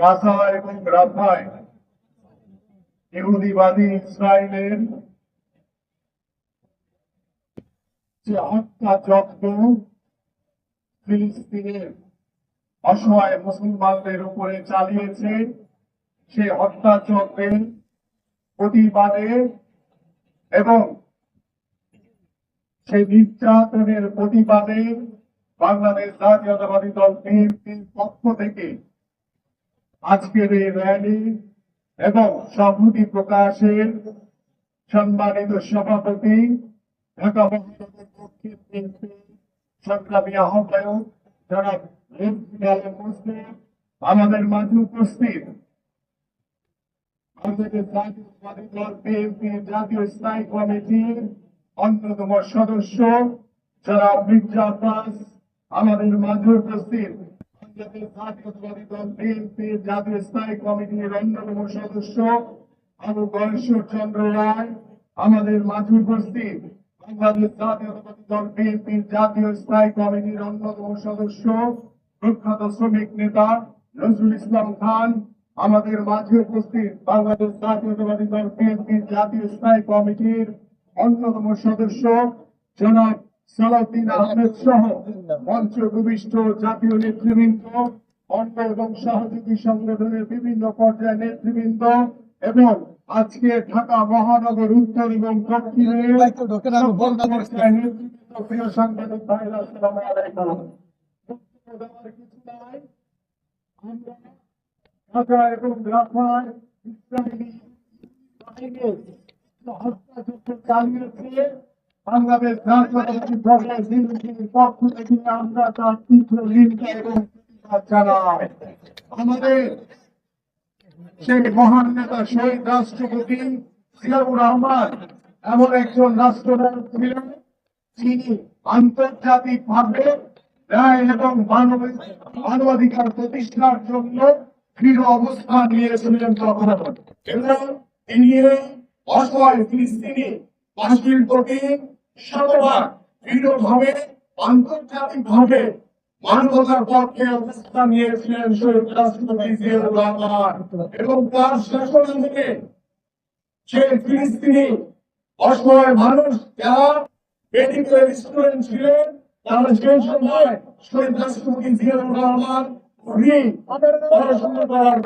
গাজা এবং রাফায় ইহুদিবাদী ইসরায়েলের যে হত্যা যজ্ঞ, ফিলিস্তিনের অসহায় মুসলমানদের উপরে চালিয়েছে, সেই হত্যা যজ্ঞের প্রতিবাদে এবং সেই নির্যাতনের প্রতিবাদে বাংলাদেশ জাতীয়তাবাদী দল বিএনপির পক্ষ থেকে আজকের এই র্যালি এবং সংহতি প্রকাশের সম্মানিত সভাপতি, ঢাকা মহানগর দক্ষিণ বিএনপি সংগ্রামী আহ্বায়ক যারা আমাদের মাঝে উপস্থিত জাতীয়তাবাদী দল বিএনপির জাতীয় স্থায়ী কমিটির অন্যতম সদস্য যারা মির্জা আব্বাস আমাদের মাঝে উপস্থিত বাংলাদেশ জাতীয়তাবাদী দল বিএনপির জাতীয় স্থায়ী কমিটির অন্যতম সদস্য আবু গণেশ্বর চন্দ্র রায়, আমাদের মাঝে উপস্থিত বাংলাদেশ জাতীয়তাবাদী দল বিএনপির জাতীয় স্থায়ী কমিটির অন্যতম সদস্য প্রখ্যাত শ্রমিক নেতা নজরুল ইসলাম খান, আমাদের মাঝে উপস্থিত বাংলাদেশ জাতীয়তাবাদী দল বিএনপির জাতীয় স্থায়ী কমিটির অন্যতম সদস্য জনাব সালাউদ্দিন আহমেদ সহ মঞ্চ ভূমিষ্ঠ জাতীয় নেতৃবৃন্দ, অঙ্গ এবং সহযোগী সংগঠনের বিভিন্ন পর্যায়ের নেতৃবৃন্দ এবং আজকে ঢাকা মহানগর উত্তর এবং দক্ষিণে প্রিয় সাংবাদিক ভাইরা ঢাকা এবং চালিয়েছে। বাংলাদেশ রাষ্ট্রপতি জিয়াউর রহমান এমন একজন রাষ্ট্রনায়ক যিনি আন্তর্জাতিক ভাবে ন্যায় এবং মানবাধিকার প্রতিষ্ঠার জন্য দৃঢ় অবস্থান নিয়েছিলেন তখন। এবং তিনি অসহায় ফিলিস্তিনি বাসীর প্রতি দৃঢ়ভাবে আন্তর্জাতিক ভাবে মানবতার পক্ষে অবস্থান নিয়েছিলেন শহীদ রাষ্ট্রপতি এবং তার শাসন থেকে ফিলিস্তিনি অসহায় মানুষ যারা স্টুডেন্ট ছিলেন, তারা সময় শহীদ রাষ্ট্রপতি জিয়াউর রহমান পড়াশোনা করার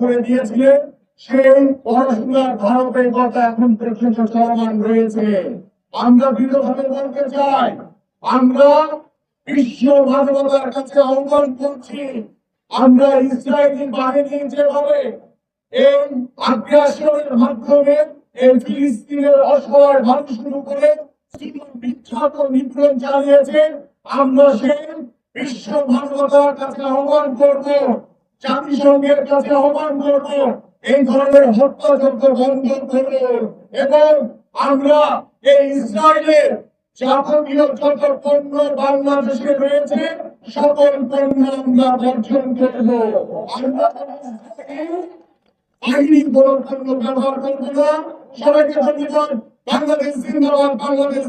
করে দিয়েছিলেন সেই পড়াশোনার ধারাবাহিকতা এখন পর্যন্ত চলমান রয়েছে। আমরা দৃঢ়ভাবে বলতে চাই, আমরা বিশ্ব মানবতার কাছে আহ্বান করছি, আমরা ইসরায়েলি বাহিনী যেভাবে এই আগ্রাসনের মাধ্যমে এই ফিলিস্তিনের অসহায় মানুষের উপরে বিখ্যাত নিপীড়ন চালিয়েছে, আমরা সেই বিশ্ব মানবতার কাছে আহ্বান করব, জাতিসংঘের কাছে আহ্বান করব। এই ধরনের হত্যাযজ্ঞ বন্ধ এবং আমরা এই ইসরায়েলের বাংলাদেশে রয়েছে পণ্য আমরা আইনি ব্যবহার করব না। সবাইকে বাংলাদেশ জিন্দাবাদ, বাংলাদেশ